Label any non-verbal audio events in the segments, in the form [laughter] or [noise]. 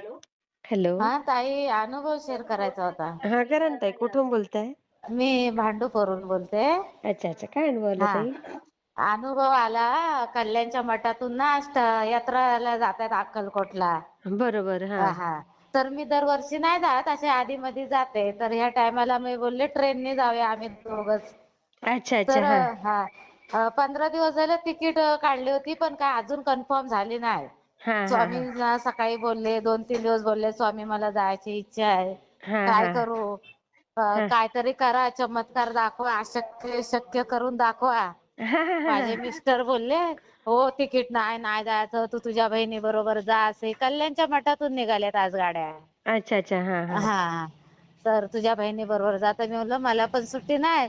Hello. हा ताई अनुभव शेअर करायचा होता. हा करा ना ताई कुठून बोलताय? मी भांडूपवरून बोलते. अच्छा अच्छा काय अनुभव आला हा. ताई? अनुभव आला कल्याणच्या मठातून ना अष्ट यात्राला जातात अक्कलकोटला. बरोबर हा. हा तर मी दरवर्षी नाही जात असे आधी मधी जाते. तर ह्या टायमाला मी बोलले ट्रेनने जाऊया आम्ही दोघच. अच्छा अच्छा तर हा. हा. अ, पंधरा दिवस झाले तिकीट काढली होती पण काय अजून कन्फर्म झाली नाही. स्वामींना सकाळी बोलले दोन तीन दिवस बोलले स्वामी मला जायची इच्छा आहे. काय करू. काहीतरी करा चमत्कार दाखवा अशक्य शक्य करून दाखवा. माझे मिस्टर बोलले हो तिकीट नाही नाही जायचं तू तुझ्या बहिणी बरोबर जा असे कल्याणच्या मठातून निघाल्यात आज गाड्या. अच्छा अच्छा. हा हा तर तुझ्या बहिणी बरोबर जात मी म्हणलं मला पण सुट्टी नाही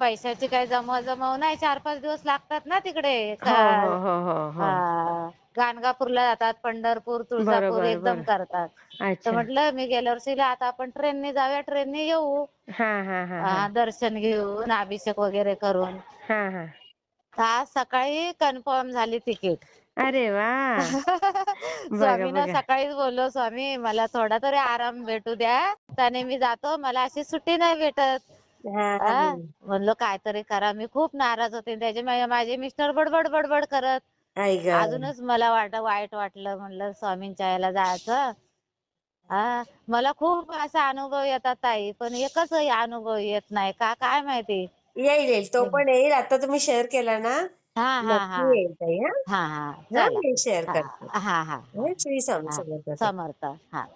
पैशाची काही जमव जमव नाही. चार पाच दिवस लागतात ना तिकडे. हो हो का- हो हो हो. हा, गाणगापूरला जातात पंढरपूर तुळजापूर बरोबर एकदम करतात. तर अच्छा. म्हटलं मी गेल्या वर्षी आता आपण ट्रेनने जाऊया ट्रेनने येऊ. हा हा हा हा दर्शन घेऊन अभिषेक वगैरे करून. हा हा. आज सकाळी कन्फर्म झाली तिकीट. अरे वा. [laughs] स्वामींना बघा. सकाळीच बोललो स्वामी मला थोडा तरी आराम भेटू द्या. त्याने मी जातो. मला अशी सुट्टी नाही भेटत. हा आ, म्हणलं काहीतरी करा. मी खूप नाराज होते. त्याचे मा- माझे मिस्टर बडबड बडबड करत. आई ग. अजूनच मला वाट वाईट वाटलं. म्हणलं स्वामींच्या याला जायचं. हा मला खूप असा अनुभव येतात ताई. पण एकच अनुभव येत नाही. का काय माहिती? येईल येईल. तो पण येईल. आता तुम्ही शेअर केला ना. हा हा हा. नक्की येईल ताई हा. हा हा. हा चला. मी शेअर हा करते. हा हा. हं, श्री स्वामी हा. समर्थ. समर्थ. हा.